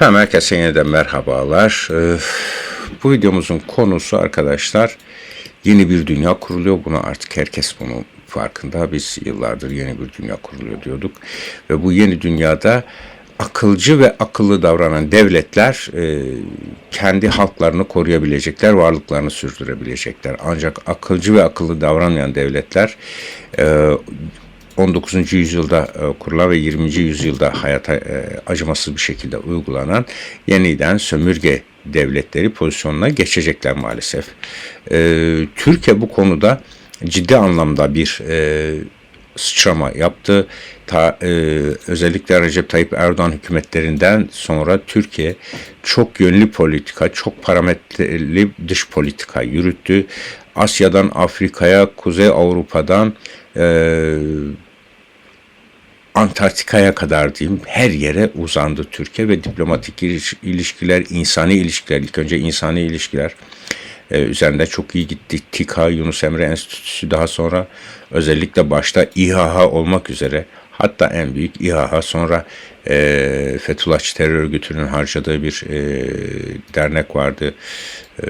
Efendim herkese yeniden merhabalar. Ee, bu videomuzun konusu arkadaşlar yeni bir dünya kuruluyor. Bunu artık herkes bunun farkında. Biz yıllardır yeni bir dünya kuruluyor diyorduk. Ve bu yeni dünyada akılcı ve akıllı davranan devletler e, kendi halklarını koruyabilecekler, varlıklarını sürdürebilecekler. Ancak akılcı ve akıllı davranmayan devletler e, 19. yüzyılda e, kurulan ve 20. yüzyılda hayata e, acımasız bir şekilde uygulanan yeniden sömürge devletleri pozisyonuna geçecekler maalesef. E, Türkiye bu konuda ciddi anlamda bir e, sıçrama yaptı. Ta, e, özellikle Recep Tayyip Erdoğan hükümetlerinden sonra Türkiye çok yönlü politika, çok parametreli dış politika yürüttü. Asya'dan Afrika'ya, Kuzey Avrupa'dan e, Antarktika'ya kadar diyeyim her yere uzandı Türkiye ve diplomatik ilişkiler, insani ilişkiler, ilk önce insani ilişkiler e, üzerinde çok iyi gitti. TİKA, Yunus Emre Enstitüsü daha sonra özellikle başta İHA olmak üzere hatta en büyük İHA sonra e, Fethullahçı terör örgütünün harcadığı bir e, dernek vardı. E,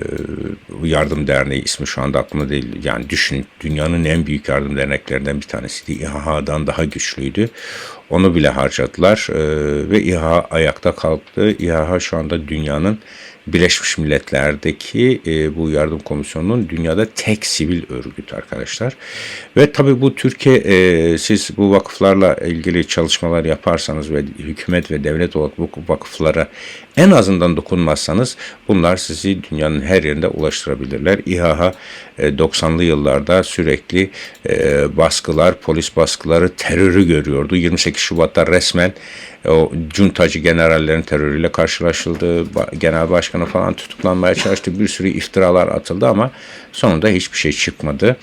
yardım derneği ismi şu anda aklımda değil. Yani düşünün dünyanın en büyük yardım derneklerinden bir tanesiydi. İHA'dan daha güçlüydü. Onu bile harcadılar e, ve İHA ayakta kalktı. İHA şu anda dünyanın Birleşmiş Milletler'deki e, bu yardım komisyonunun dünyada tek sivil örgüt arkadaşlar. Ve tabii bu Türkiye e, siz bu vakıflarla ilgili çalışmalar yaparsanız ve hükümet ve devlet olarak bu vakıflara en azından dokunmazsanız bunlar sizi dünyanın her yerinde ulaştırabilirler. İHA e, 90'lı yıllarda sürekli e, baskılar, polis baskıları, terörü görüyordu. 28 Şubat'ta resmen o cuntacı generallerin terörüyle karşılaşıldı. Genel başkanı falan tutuklanmaya çalıştı. Bir sürü iftiralar atıldı ama sonunda hiçbir şey çıkmadı.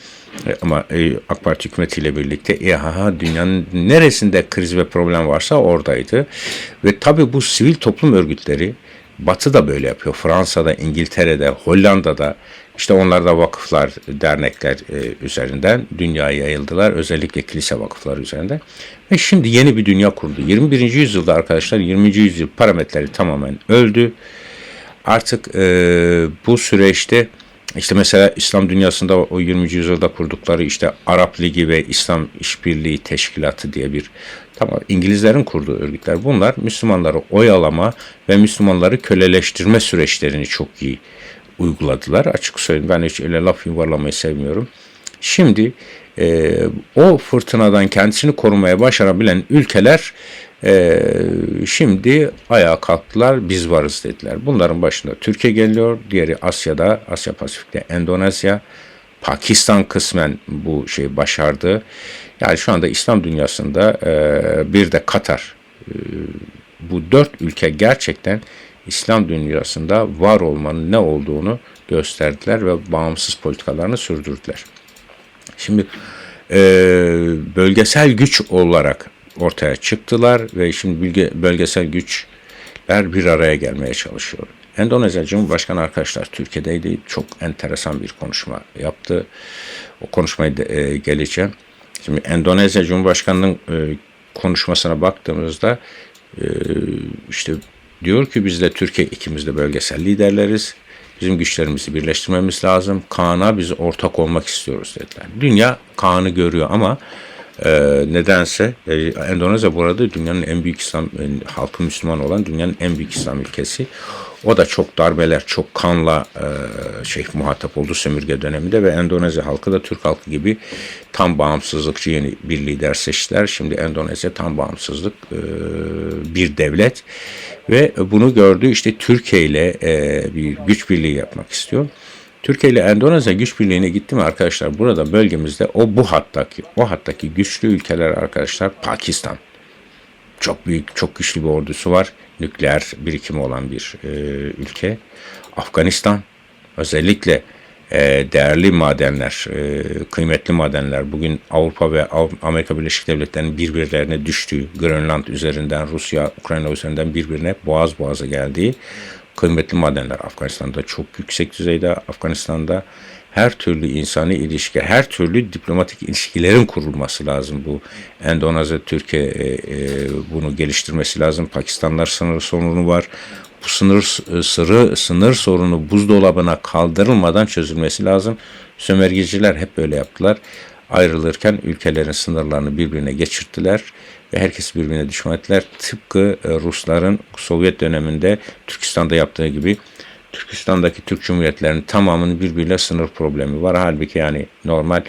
E, ama e, AK Parti hükümetiyle birlikte İHA dünyanın neresinde kriz ve problem varsa oradaydı. Ve tabii bu sivil toplum örgütleri Batı da böyle yapıyor. Fransa'da, İngiltere'de, Hollanda'da işte onlar da vakıflar, dernekler e, üzerinden dünyaya yayıldılar. Özellikle kilise vakıfları üzerinden. Ve şimdi yeni bir dünya kurdu. 21. yüzyılda arkadaşlar 20. yüzyıl parametreleri tamamen öldü. Artık e, bu süreçte işte mesela İslam dünyasında o 20. yüzyılda kurdukları işte Arap Ligi ve İslam İşbirliği Teşkilatı diye bir tamam İngilizlerin kurduğu örgütler. Bunlar Müslümanları oyalama ve Müslümanları köleleştirme süreçlerini çok iyi uyguladılar. Açık söyleyeyim ben hiç öyle laf yuvarlamayı sevmiyorum. Şimdi e, o fırtınadan kendisini korumaya başarabilen ülkeler e, şimdi ayağa kalktılar biz varız dediler. Bunların başında Türkiye geliyor, diğeri Asya'da, Asya Pasifik'te Endonezya, Pakistan kısmen bu şeyi başardı. Yani şu anda İslam dünyasında e, bir de Katar. E, bu dört ülke gerçekten İslam dünyasında var olmanın ne olduğunu gösterdiler ve bağımsız politikalarını sürdürdüler. Şimdi e, bölgesel güç olarak ortaya çıktılar ve şimdi bölge, bölgesel güçler bir araya gelmeye çalışıyor. Endonezya Cumhurbaşkanı arkadaşlar Türkiye'deydi. Çok enteresan bir konuşma yaptı. O konuşmayı de, e, geleceğim. Şimdi Endonezya Cumhurbaşkanı'nın e, konuşmasına baktığımızda e, işte diyor ki biz de Türkiye ikimiz de bölgesel liderleriz. Bizim güçlerimizi birleştirmemiz lazım. Kaan'a biz ortak olmak istiyoruz dediler. Dünya Kaan'ı görüyor ama e, nedense e, Endonezya burada dünyanın en büyük İslam e, halkı Müslüman olan dünyanın en büyük İslam ülkesi. O da çok darbeler, çok kanla e, şey muhatap oldu sömürge döneminde ve Endonezya halkı da Türk halkı gibi tam bağımsızlıkçı yeni bir lider seçtiler. Şimdi Endonezya tam bağımsızlık e, bir devlet ve bunu gördü işte Türkiye ile e, bir güç birliği yapmak istiyor. Türkiye ile Endonezya güç birliğine gitti mi arkadaşlar? Burada bölgemizde o bu hattaki, o hattaki güçlü ülkeler arkadaşlar Pakistan. Çok büyük, çok güçlü bir ordusu var. Nükleer birikimi olan bir e, ülke. Afganistan özellikle e, değerli madenler, e, kıymetli madenler bugün Avrupa ve Amerika Birleşik Devletleri'nin birbirlerine düştüğü, Grönland üzerinden, Rusya, Ukrayna üzerinden birbirine boğaz boğaza geldiği kıymetli madenler Afganistan'da çok yüksek düzeyde, Afganistan'da her türlü insani ilişki, her türlü diplomatik ilişkilerin kurulması lazım. Bu Endonezya, Türkiye e, e, bunu geliştirmesi lazım. Pakistanlar sınır sorunu var. Bu sınır e, sırrı sınır sorunu buzdolabına kaldırılmadan çözülmesi lazım. Sömergeciler hep böyle yaptılar. Ayrılırken ülkelerin sınırlarını birbirine geçirttiler ve herkes birbirine düşman ettiler. Tıpkı e, Rusların Sovyet döneminde Türkistan'da yaptığı gibi Türkistan'daki Türk Cumhuriyetlerinin tamamının birbiriyle sınır problemi var. Halbuki yani normal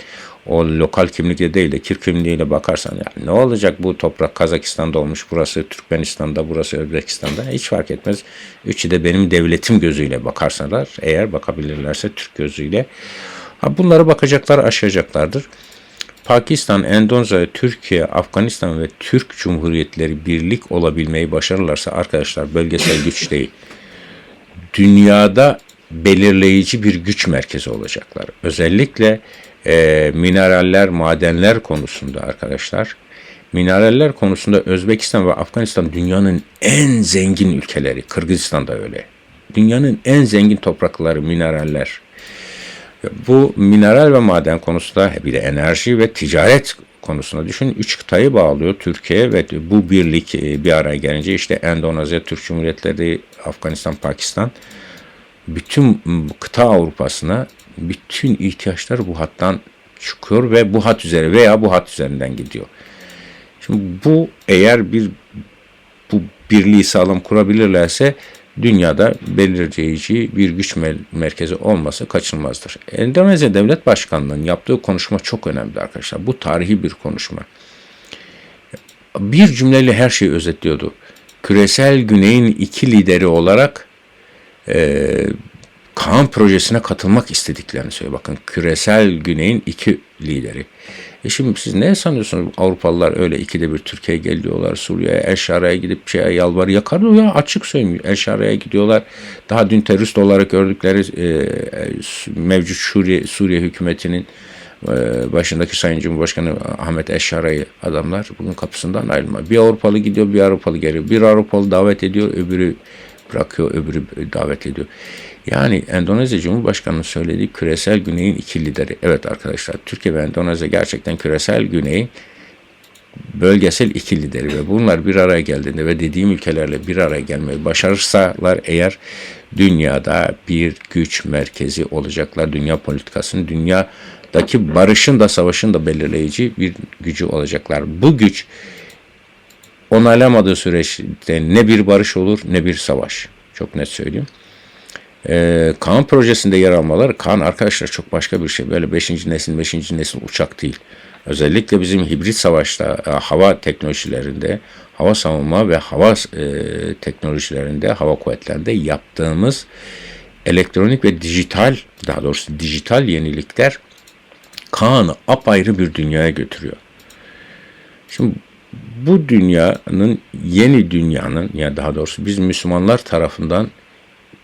o lokal kimlikle değil de Kürt kimliğiyle bakarsan yani ne olacak bu toprak Kazakistan'da olmuş, burası Türkmenistan'da, burası Özbekistan'da hiç fark etmez. Üçü de benim devletim gözüyle bakarsalar eğer bakabilirlerse Türk gözüyle. Ha bunlara bakacaklar, aşacaklardır. Pakistan, Endonezya, Türkiye, Afganistan ve Türk Cumhuriyetleri birlik olabilmeyi başarırlarsa arkadaşlar bölgesel güç değil dünyada belirleyici bir güç merkezi olacaklar. Özellikle e, mineraller, madenler konusunda arkadaşlar. Mineraller konusunda Özbekistan ve Afganistan dünyanın en zengin ülkeleri. Kırgızistan da öyle. Dünyanın en zengin toprakları mineraller. Bu mineral ve maden konusunda bir de enerji ve ticaret konusunda düşün. Üç kıtayı bağlıyor Türkiye ve bu birlik e, bir araya gelince işte Endonezya, Türk Cumhuriyetleri, Afganistan, Pakistan bütün kıta Avrupa'sına bütün ihtiyaçlar bu hattan çıkıyor ve bu hat üzeri veya bu hat üzerinden gidiyor. Şimdi bu eğer bir bu birliği sağlam kurabilirlerse dünyada belirleyici bir güç merkezi olması kaçınılmazdır. Endonezya Devlet Başkanlığı'nın yaptığı konuşma çok önemli arkadaşlar. Bu tarihi bir konuşma. Bir cümleyle her şeyi özetliyordu. Küresel Güney'in iki lideri olarak e, Kaan projesine katılmak istediklerini söylüyor. Bakın küresel Güney'in iki lideri. E şimdi siz ne sanıyorsunuz Avrupalılar öyle ikide bir Türkiye'ye geliyorlar Suriye'ye, El Şara'ya gidip şeye yalvar yakarıyor ya açık söyleyeyim. El Şara'ya gidiyorlar. Daha dün terörist olarak gördükleri e, mevcut Suriye, Suriye hükümetinin e, başındaki Sayın Cumhurbaşkanı Ahmet Eşara'yı adamlar bugün kapısından ayrılma. Bir Avrupalı gidiyor, bir Avrupalı geliyor. Bir Avrupalı davet ediyor, öbürü bırakıyor, öbürü davet ediyor. Yani Endonezya Cumhurbaşkanı'nın söylediği küresel güneyin iki lideri. Evet arkadaşlar Türkiye ve Endonezya gerçekten küresel güneyin bölgesel iki lideri ve bunlar bir araya geldiğinde ve dediğim ülkelerle bir araya gelmeyi başarırsalar eğer dünyada bir güç merkezi olacaklar. Dünya politikasının, dünyadaki barışın da savaşın da belirleyici bir gücü olacaklar. Bu güç onaylamadığı süreçte ne bir barış olur ne bir savaş. Çok net söyleyeyim. Ee, Kaan projesinde yer almaları, Kaan arkadaşlar çok başka bir şey. Böyle 5. nesil 5. nesil uçak değil. Özellikle bizim hibrit savaşta, e, hava teknolojilerinde, hava savunma ve hava e, teknolojilerinde, hava kuvvetlerinde yaptığımız elektronik ve dijital, daha doğrusu dijital yenilikler Kaan'ı apayrı bir dünyaya götürüyor. Şimdi bu dünyanın, yeni dünyanın, ya yani daha doğrusu biz Müslümanlar tarafından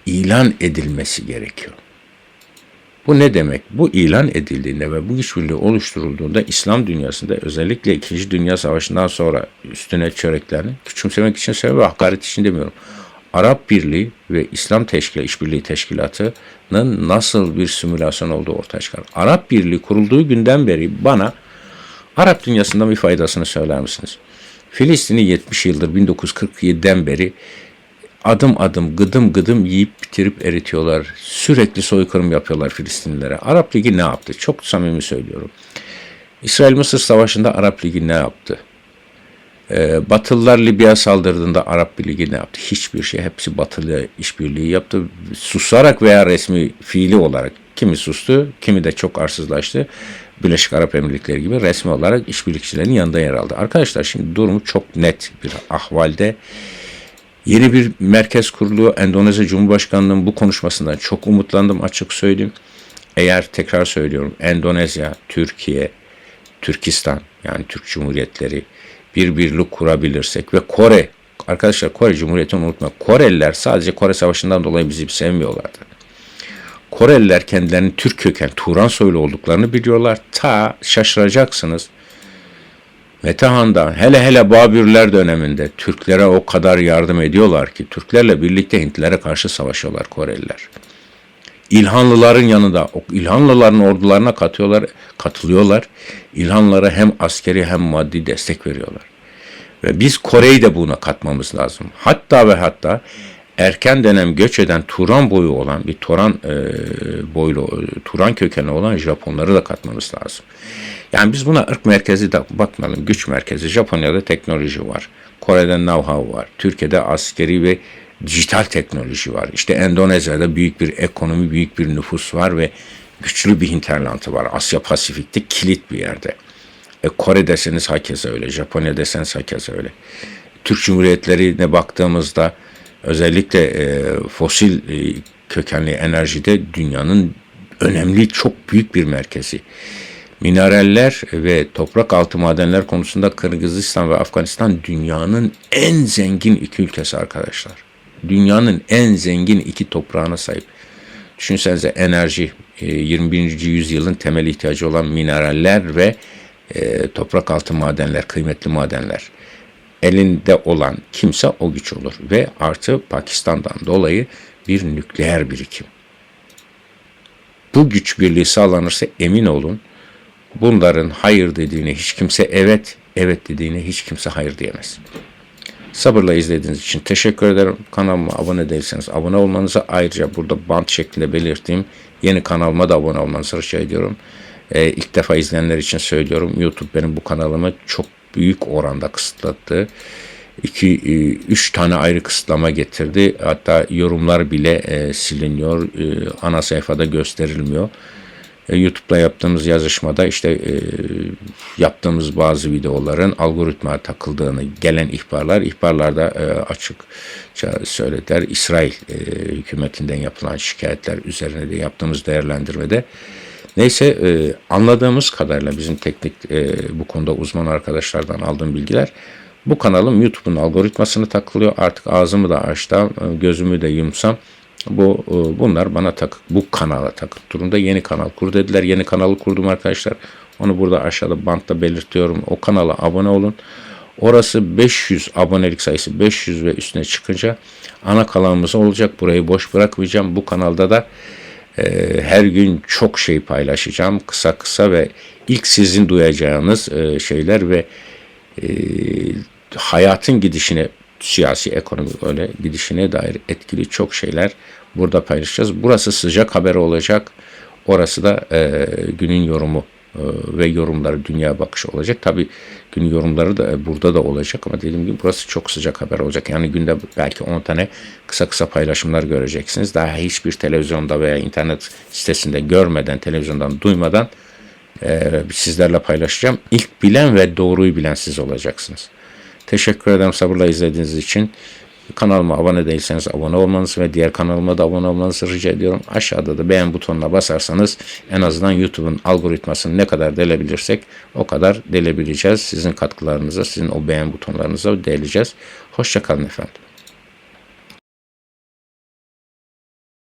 ilan edilmesi gerekiyor. Bu ne demek? Bu ilan edildiğinde ve bu işbirliği oluşturulduğunda İslam dünyasında özellikle 2. Dünya Savaşı'ndan sonra üstüne çöreklerini küçümsemek için söylüyorum ve hakaret için demiyorum. Arap Birliği ve İslam Teşkilatı, İşbirliği Teşkilatı'nın nasıl bir simülasyon olduğu ortaya çıkar. Arap Birliği kurulduğu günden beri bana Arap dünyasında bir faydasını söyler misiniz? Filistin'i 70 yıldır 1947'den beri adım adım gıdım gıdım yiyip bitirip eritiyorlar. Sürekli soykırım yapıyorlar Filistinlilere. Arap Ligi ne yaptı? Çok samimi söylüyorum. İsrail-Mısır Savaşı'nda Arap Ligi ne yaptı? Ee, Batılılar Libya saldırdığında Arap Ligi ne yaptı? Hiçbir şey. Hepsi Batılı işbirliği yaptı. Susarak veya resmi fiili olarak kimi sustu, kimi de çok arsızlaştı. Birleşik Arap Emirlikleri gibi resmi olarak işbirlikçilerin yanında yer aldı. Arkadaşlar şimdi durumu çok net bir ahvalde. Yeni bir merkez kuruluyor. Endonezya Cumhurbaşkanlığı'nın bu konuşmasından çok umutlandım açık söyleyeyim. Eğer tekrar söylüyorum Endonezya, Türkiye, Türkistan yani Türk Cumhuriyetleri bir birlik kurabilirsek ve Kore arkadaşlar Kore Cumhuriyeti'ni unutma. Koreliler sadece Kore Savaşı'ndan dolayı bizi sevmiyorlardı. Koreliler kendilerinin Türk köken Turan soylu olduklarını biliyorlar. Ta şaşıracaksınız. Metehan'da hele hele Babürler döneminde Türklere o kadar yardım ediyorlar ki Türklerle birlikte Hintlilere karşı savaşıyorlar Koreliler. İlhanlıların yanında İlhanlıların ordularına katıyorlar, katılıyorlar. İlhanlara hem askeri hem maddi destek veriyorlar. Ve biz Kore'yi de buna katmamız lazım. Hatta ve hatta erken dönem göç eden Turan boyu olan bir Turan e, boylu Turan kökenli olan Japonları da katmamız lazım. Yani biz buna ırk merkezi de bakmayalım. Güç merkezi. Japonya'da teknoloji var. Kore'de know-how var. Türkiye'de askeri ve dijital teknoloji var. İşte Endonezya'da büyük bir ekonomi, büyük bir nüfus var ve güçlü bir hinterlantı var. Asya Pasifik'te kilit bir yerde. E, Kore deseniz hakeza öyle. Japonya deseniz hakeza öyle. Türk Cumhuriyetlerine baktığımızda özellikle e, fosil e, kökenli enerjide dünyanın önemli çok büyük bir merkezi. Mineraller ve toprak altı madenler konusunda Kırgızistan ve Afganistan dünyanın en zengin iki ülkesi arkadaşlar. Dünyanın en zengin iki toprağına sahip. Düşünsenize enerji, 21. yüzyılın temel ihtiyacı olan mineraller ve e, toprak altı madenler, kıymetli madenler. Elinde olan kimse o güç olur ve artı Pakistan'dan dolayı bir nükleer birikim. Bu güç birliği sağlanırsa emin olun bunların hayır dediğine hiç kimse evet, evet dediğine hiç kimse hayır diyemez. Sabırla izlediğiniz için teşekkür ederim. Kanalıma abone değilseniz abone olmanızı ayrıca burada bant şeklinde belirttiğim yeni kanalıma da abone olmanızı rica ediyorum. Ee, ilk defa izleyenler için söylüyorum. YouTube benim bu kanalımı çok büyük oranda kısıtlattı. İki, e, üç tane ayrı kısıtlama getirdi. Hatta yorumlar bile e, siliniyor. E, ana sayfada gösterilmiyor. E, YouTube'da yaptığımız yazışmada işte e, yaptığımız bazı videoların algoritma takıldığını gelen ihbarlar, ihbarlarda e, açıkça söylediler. İsrail e, hükümetinden yapılan şikayetler üzerine de yaptığımız değerlendirmede Neyse e, anladığımız kadarıyla bizim teknik e, bu konuda uzman arkadaşlardan aldığım bilgiler bu kanalım YouTube'un algoritmasını takılıyor. Artık ağzımı da açsam, e, gözümü de yumsam bu e, bunlar bana takık bu kanala takık durumda. Yeni kanal kur dediler. Yeni kanalı kurdum arkadaşlar. Onu burada aşağıda bantta belirtiyorum. O kanala abone olun. Orası 500 abonelik sayısı 500 ve üstüne çıkınca ana kanalımız olacak. Burayı boş bırakmayacağım. Bu kanalda da e, her gün çok şey paylaşacağım. Kısa kısa ve ilk sizin duyacağınız e, şeyler ve e, hayatın gidişine siyasi ekonomi öyle gidişine dair etkili çok şeyler burada paylaşacağız. Burası sıcak haber olacak. Orası da e, günün yorumu ve yorumları dünya bakışı olacak. Tabi gün yorumları da e, burada da olacak ama dediğim gibi burası çok sıcak haber olacak. Yani günde belki 10 tane kısa kısa paylaşımlar göreceksiniz. Daha hiçbir televizyonda veya internet sitesinde görmeden, televizyondan duymadan e, sizlerle paylaşacağım. İlk bilen ve doğruyu bilen siz olacaksınız. Teşekkür ederim sabırla izlediğiniz için. Kanalıma abone değilseniz abone olmanızı ve diğer kanalıma da abone olmanızı rica ediyorum. Aşağıda da beğen butonuna basarsanız en azından YouTube'un algoritmasını ne kadar delebilirsek o kadar delebileceğiz. Sizin katkılarınıza, sizin o beğen butonlarınıza deleceğiz. Hoşçakalın efendim.